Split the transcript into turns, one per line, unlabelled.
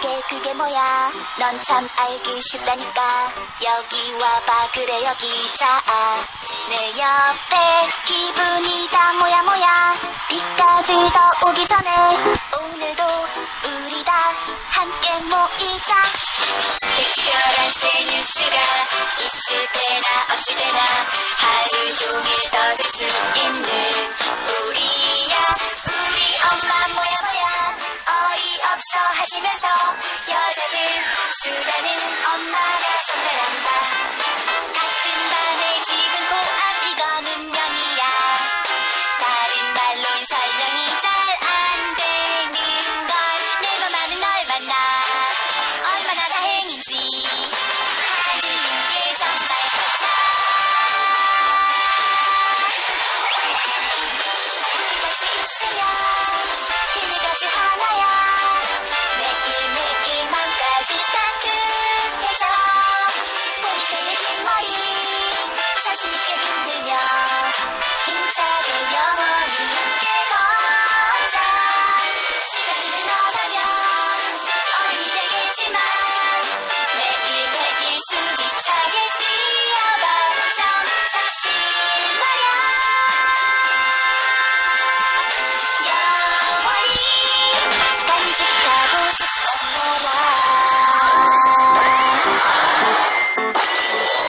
그게 뭐야? 넌 참 알기 쉽다니까. 여기 와봐. 그래 여기 자내 옆에 기분이 다 뭐야 뭐야? 비까지 더 오기 전에 오늘도 우리 다 함께 모이자. 특별한 새 뉴스가 있을 때나 없을 때나 하루 종일 떠들 수 있는 You're taking party.